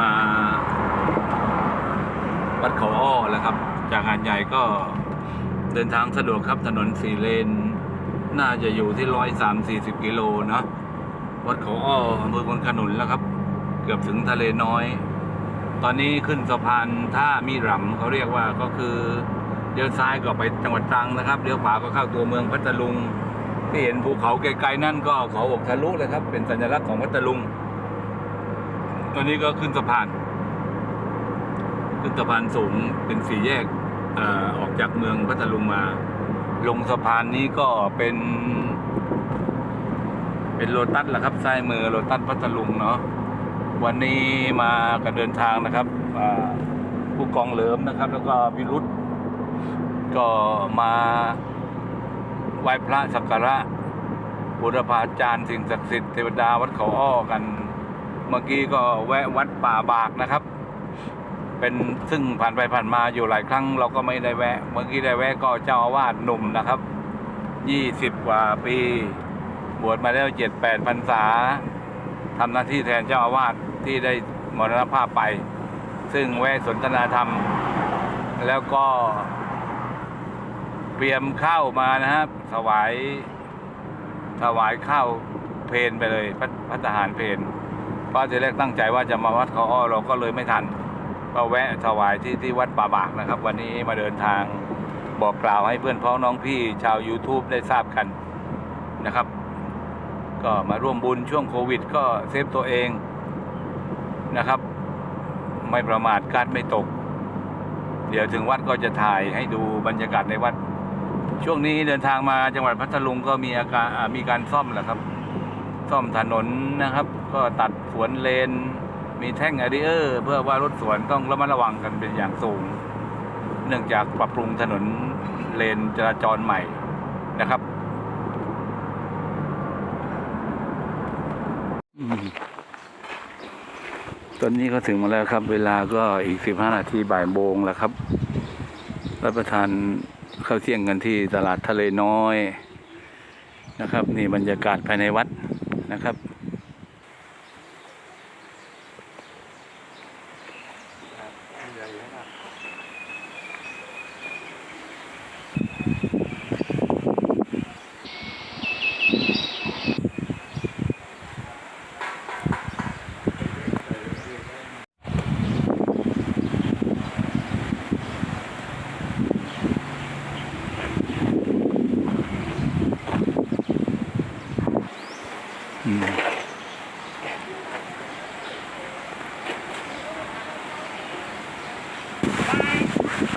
มาวัดเขาอ้อแล้วครับ จากหาดใหญ่ก็เดินทางสะดวกครับถนนสี่เลน น่าจะอยู่ที่ร้อยสามสี่สิบกิโลนะ วัดเขาอ้ออำเภอคนขนุนแล้วครับ เกือบถึงทะเลน้อย ตอนนี้ขึ้นสะพานท่ามีรำเขาเรียกว่าก็คือเลี้ยวซ้ายก็ไปจังหวัดตรังนะครับเดี๋ยวขวาก็เข้าตัวเมืองพัทลุงที่เห็นภูเขาไกลๆนั่นก็เขาอกทะลุเลยครับ เป็นสัญลักษณ์ของพัทลุง ตอนนี้ก็ขึ้นสะพาน ขึ้นสะพานสูงเป็นสี่แยกอออกจากเมืองพัทลุงมา ลงสะพานนี้ก็เป็น เป็นโลตัสแหละครับซ้ายมือโลตัสพัทลุงเนาะวันนี้มากันเดินทางนะครับผู้กองเหลิมนะครับ แล้วก็พิรุษก็มาไหว้พระสักการะบุรพาจารย์สิ่งศักดิ์สิทธิ์เทวดาวัดเขาอ้อกัน มื่อกี้ก็แวะวัดป่าบากนะครับ เป็นซึ่งผ่านไปผ่านมาอยู่หลายครั้ง เราก็ไม่ได้แวะ เมื่อกี้ได้แวะก็เจ้าอาวาสหนุ่มนะครับยี่สิบกว่าปี บวชมาแล้วเจ็ดแปดพรรษาทำหน้าที่แทนเจ้าอาวาสที่ได้มรณภาพไป ซึ่งแวะสนทนาธรรม แล้วก็เตรียมข้าวมานะครับถวายถวายข้าวเพนไปเลยพัฒพัฒหารเพน เพราะทีแรกตั้งใจว่าจะมาวัดเขาอ้อเราก็เลยไม่ทัน ก็แวะถวายที่ที่วัดป่าบากนะครับ วันนี้มาเดินทางบอกกล่าวให้เพื่อนพ้องน้องพี่ชาว YouTube ได้ทราบกันนะครับ ก็มาร่วมบุญช่วงโควิด ก็เซฟตัวเองนะครับ ไม่ประมาทกาดไม่ตก เดี๋ยวถึงวัดก็จะถ่ายให้ดูบรรยากาศในวัด ช่วงนี้เดินทางมาจังหวัดพัทลุงก็มีอาการมีการซ่อมแหละครับ ซ่อมถนนนะครับ ก็ตัดสวนเลน มีแท่งอะริเออร์เพื่อว่ารถสวนต้องระมัดระวังกันเป็นอย่างสูง เนื่องจากปรับปรุงถนนเลนจราจรใหม่นะครับตอนนี้ก็ถึงมาแล้วครับ เวลาก็อีกสิบห้านาทีบ่ายโมงแล้วครับรับประทานข้าวเที่ยงกันที่ตลาดทะเลน้อยนะครับ นี่บรรยากาศภายในวัด นะครับ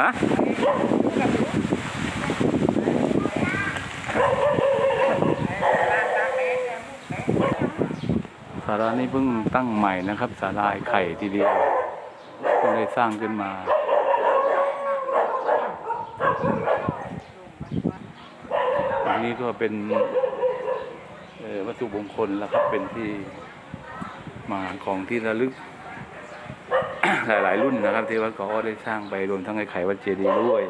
ะศาลานี้เพิ่งตั้งใหม่นะครับศาลาไข่ทีเดียวเพิ่งได้สร้างขึ้นมาอันนี้ก็เป็นวัตถุมงคลแล้วครับเป็นที่มาของที่ระลึก หลาย ๆ รุ่นนะครับ ที่วัดเกาะได้สร้างไปรวมทั้งไอ้ไข่วัดเจดีย์ด้วย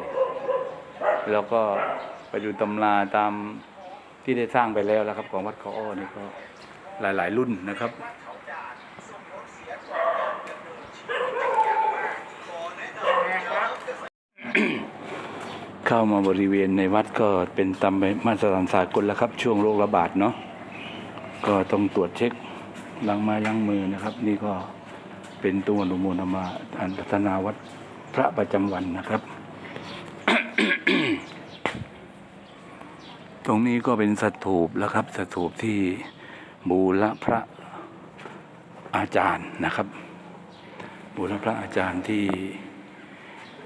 แล้วก็ไปดูตำราตามที่ได้สร้างไปแล้วแล้วครับ ของวัดเกาะนี่ก็หลาย ๆ รุ่นนะครับเข้ามาบริเวณในวัดก็เป็นตามมาตรฐานสากลแล้วครับ ช่วงโรคระบาดเนาะก็ต้องตรวจเช็คล้างไม้ล้างมือนะครับ นี่ก็ เป็นตัวอนุโมทนาอันพัฒนาวัดพระประจำวันนะครับ ตรงนี้ก็เป็นสถูปแล้วครับ สถูปที่บูรพระอาจารย์นะครับ บูรพระอาจารย์ที่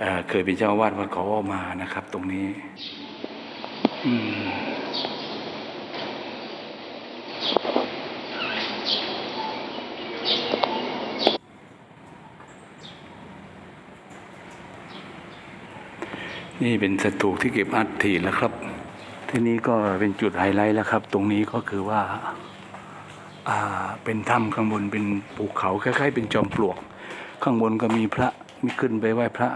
เเคยเป็นเจ้าวาดวัดขออมานะครับ ตรงนี้ อืม นี่เป็นสถูปที่เก็บอัฐิแล้วครับ ที่นี้ก็เป็นจุดไฮไลท์แล้วครับ ตรงนี้ก็คือว่าเป็นถ้ำข้างบนเป็นภูเขาคล้ายๆ เป็นจอมปลวก ข้างบนก็มีพระมีขึ้นไปไหว้พระ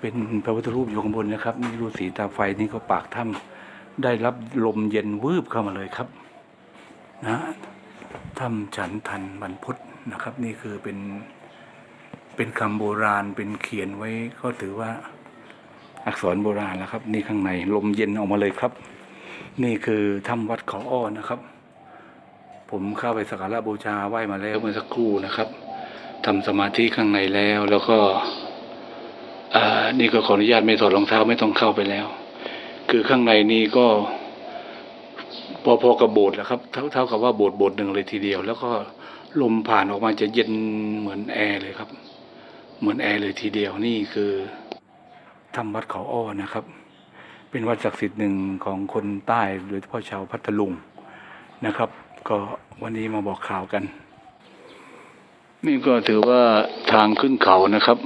เป็นพระพุทธรูปอยู่ข้างบนนะครับนี่รูสีตาไฟนี่ก็ปากถ้ำได้รับลมเย็นวืบเข้ามาเลยครับนะถ้ำฉันทันบรรพตนะครับ นี่คือเป็นเป็นคำโบราณเป็นเขียนไว้ก็ถือว่า อักษรโบราณแล้วครับ นี่ข้างในลมเย็นออกมาเลยครับ นี่คือถ้ำวัดเขาอ้อนะครับ ผมเข้าไปสักการะบูชาไหว้มาแล้วเมื่อสักครู่นะครับทำสมาธิข้างในแล้วแล้วก็อ่านี่ก็ขออนุญาตไม่ถอดรองเท้าไม่ต้องเข้าไปแล้ว คือข้างในนี่ก็พอๆกับโบสถ์แหล้วครับเท่าเท่ากับว่าโบสถ์โบสถ์หนึ่งเลยทีเดียว แล้วก็ลมผ่านออกมาจะเย็นเหมือนแอร์เลยครับ เหมือนแอร์เลยทีเดียวนี่คือ ทำวัดเขาอ้อนะครับ เป็นวัดศักดิ์สิทธิ์หนึ่งของคนใต้โดยเฉพาะชาวพัทลุงนะครับ ก็วันนี้มาบอกข่าวกัน นี่ก็ถือว่าทางขึ้นเขานะครับ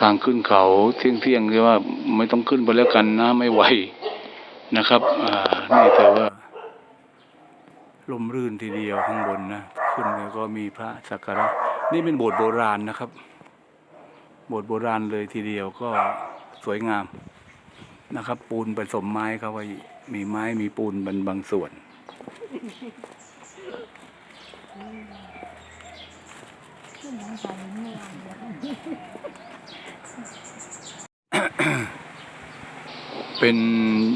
ทางขึ้นเขาเที่ยงเที่ยงๆที่ว่าไม่ต้องขึ้นไปแล้วกันนะไม่ไหวนะครับอ่านี่ถือว่าลมรื่นทีเดียวข้างบนนะ ขึ้นแล้วก็มีพระสักการะนี่เป็นโบสถ์โบราณนะครับ โบสถ์โบราณเลยทีเดียวก็สวยงามนะครับ ปูนผสมไม้เขาไว้มีไม้มีปูนบางบางส่วนขึ้นน้ำใสเมื่อวานเนี่ยเป็น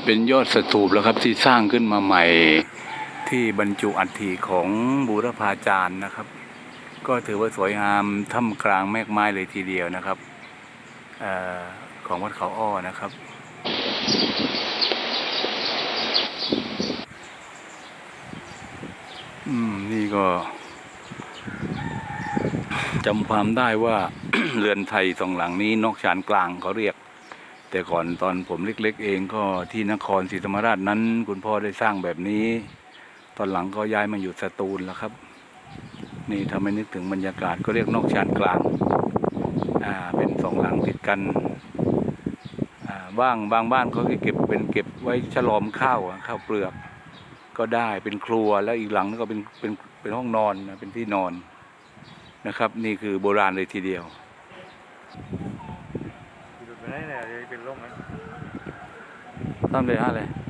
เป็นยอดสถูปแล้วครับที่สร้างขึ้นมาใหม่ที่บรรจุอัฐิของบูรพาจารย์นะครับ ก็ถือว่าสวยงามท่ามกลางแมกไม้เลยทีเดียวนะครับออของวัดเขาอ้อนะครับ อืม นี่ก็จำความได้ว่าเรือนไทยสองหลังนี้นอกชานกลางเขาเรียก แต่ก่อนตอนผมเล็ก ๆ เองก็ที่นครศรีธรรมราชนั้น คุณพ่อได้สร้างแบบนี้ ตอนหลังก็ย้ายมาอยู่สตูลแล้วครับ นี่ทำให้นึกถึงบรรยากาศก็เรียกนอกชานกลางอ่าเป็นสองหลังติดกันอ่าบ้างบางบ้านเขาก็เก็บเป็นเก็บไว้ฉลอมข้าวอะข้าวเปลือก ก็ได้เป็นครัวแล้วอีกหลังก็เป็นเป็นเป็นห้องนอนนะเป็นที่นอนนะครับ นี่คือโบราณเลยทีเดียวหลุดไปได้เลยเป็นร่มไหมตั้งเลยฮะเลยเ